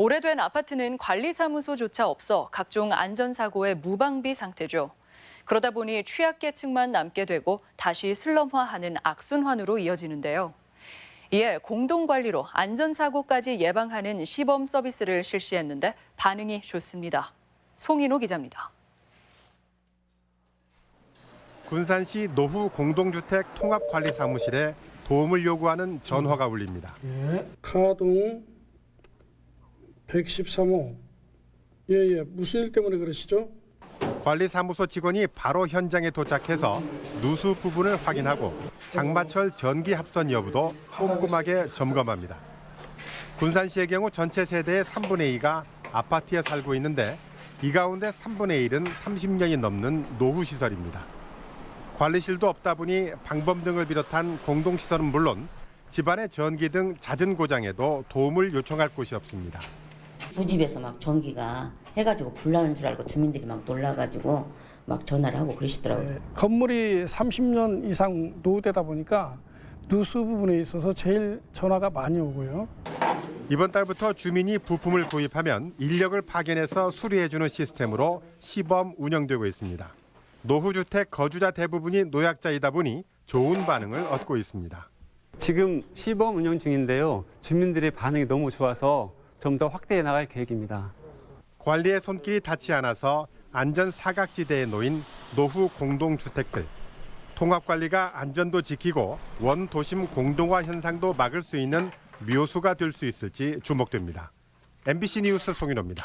오래된 아파트는 관리사무소조차 없어 각종 안전사고의 무방비 상태죠. 그러다 보니 취약계층만 남게 되고 다시 슬럼화하는 악순환으로 이어지는데요. 이에 공동관리로 안전사고까지 예방하는 시범 서비스를 실시했는데 반응이 좋습니다. 송인호 기자입니다. 군산시 노후 공동주택 통합관리사무실에 도움을 요구하는 전화가 울립니다. 예. 가동 113호. 예, 예. 무슨 일 때문에 그러시죠? 관리사무소 직원이 바로 현장에 도착해서 누수 부분을 확인하고 장마철 전기 합선 여부도 꼼꼼하게 점검합니다. 군산시의 경우 전체 세대의 3분의 2가 아파트에 살고 있는데 이 가운데 3분의 1은 30년이 넘는 노후 시설입니다. 관리실도 없다 보니 방범 등을 비롯한 공동 시설은 물론 집안의 전기 등 잦은 고장에도 도움을 요청할 곳이 없습니다. 부집에서 막 전기가 해가지고 불나는 줄 알고 주민들이 막 놀라가지고 막 전화를 하고 그러시더라고요. 예. 건물이 30년 이상 노후되다 보니까 누수 부분에 있어서 제일 전화가 많이 오고요. 이번 달부터 주민이 부품을 구입하면 인력을 파견해서 수리해주는 시스템으로 시범 운영되고 있습니다. 노후주택 거주자 대부분이 노약자이다 보니 좋은 반응을 얻고 있습니다. 지금 시범 운영 중인데요. 주민들의 반응이 너무 좋아서 좀 더 확대해 나갈 계획입니다. 관리의 손길이 닿지 않아서 안전 사각지대에 놓인 노후 공동주택들. 통합관리가 안전도 지키고 원도심 공동화 현상도 막을 수 있는 묘수가 될 수 있을지 주목됩니다. MBC 뉴스 송인호입니다.